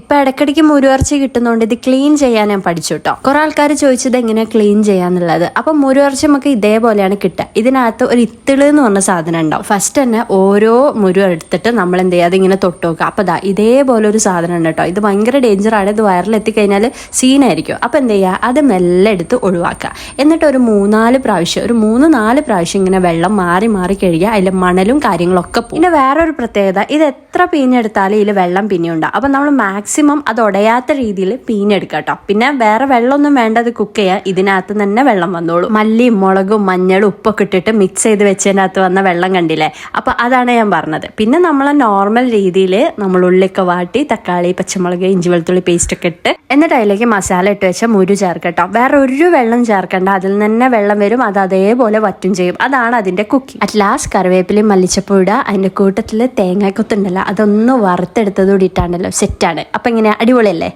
ഇപ്പൊ ഇടയ്ക്കിടയ്ക്ക് മുരുവർച്ച കിട്ടുന്നതുകൊണ്ട് ഇത് ക്ലീൻ ചെയ്യാൻ ഞാൻ പഠിച്ചു കേട്ടോ കുറെ ആൾക്കാർ ചോദിച്ചത് എങ്ങനെയാ ക്ലീൻ ചെയ്യാന്നുള്ളത്. അപ്പൊ മുരുവർച്ച നമുക്ക് ഇതേപോലെയാണ് കിട്ടുക. ഇതിനകത്ത് ഒരു ഇത്തിൾ എന്ന് പറഞ്ഞ സാധനം ഉണ്ടാവും. ഫസ്റ്റ് തന്നെ ഓരോ മുരു എടുത്തിട്ട് നമ്മൾ എന്ത് ചെയ്യുക? അതിങ്ങനെ തൊട്ട് നോക്കുക. അപ്പൊ ദാ ഇതേപോലെ ഒരു സാധനം ഉണ്ട് കേട്ടോ. ഇത് ഭയങ്കര ഡേഞ്ചർ ആണ്. ഇത് വയറിലെത്തിക്കഴിഞ്ഞാൽ സീനായിരിക്കും അപ്പൊ എന്ത് ചെയ്യുക? അത് മെല്ലെ എടുത്ത് ഒഴിവാക്കുക. എന്നിട്ട് ഒരു മൂന്നാൽ പ്രാവശ്യം ഒരു മൂന്ന് നാല് പ്രാവശ്യം ഇങ്ങനെ വെള്ളം മാറി മാറി കഴുകുക അതിൽ മണലും കാര്യങ്ങളൊക്കെ പോകും. പിന്നെ വേറൊരു പ്രത്യേകത ഇത് എത്ര പീഞ്ഞെടുത്താലും ഇതിൽ വെള്ളം പിന്നെയുണ്ടാവും അപ്പൊ നമ്മൾ മാക്സിമം അത് ഉടയാത്ത രീതിയിൽ പീഞ്ഞെടുക്കുക കേട്ടോ. പിന്നെ വേറെ വെള്ളമൊന്നും വേണ്ടത് കുക്ക് ചെയ്യുക ഇതിനകത്ത് തന്നെ വെള്ളം വന്നോളൂ. മല്ലിയും മുളകും മഞ്ഞളും ഉപ്പൊക്കെ ഇട്ടിട്ട് മിക്സ് ചെയ്ത് വെച്ചതിനകത്ത് വന്ന വെള്ളം കണ്ടില്ലേ? അപ്പൊ അതാണ് ഞാൻ പറഞ്ഞത്. പിന്നെ നമ്മൾ നോർമൽ രീതിയിൽ നമ്മൾ ഉള്ളിയൊക്കെ വാട്ടി തക്കാളി പച്ചമുളക് ഇഞ്ചി വെളുത്തുള്ളി പേസ്റ്റ് ഒക്കെ ഇട്ട് എന്നിട്ട് അതിലേക്ക് മസാല ഇട്ട് വെച്ച മുരു ചേർക്കട്ടോ വേറെ ഒരു വെള്ളം ചേർക്കണ്ട. അതിൽ തന്നെ വെള്ളം വരും. അത് അതേപോലെ വറ്റും ചെയ്യും. അതാണ് അതിന്റെ കുക്കിംഗ് അറ്റ് ലാസ്റ്റ് കറിവേപ്പിലയും മല്ലിച്ചപ്പൂ ഇടുക. അതിന്റെ കൂട്ടത്തിൽ തേങ്ങാക്കൊത്തുണ്ടല്ലോ അതൊന്ന് വറുത്തെടുത്തത് കൂടിയിട്ടാണല്ലോ സെറ്റാണ് അപ്പൊ ഇങ്ങനെ അടിപൊളിയല്ലേ?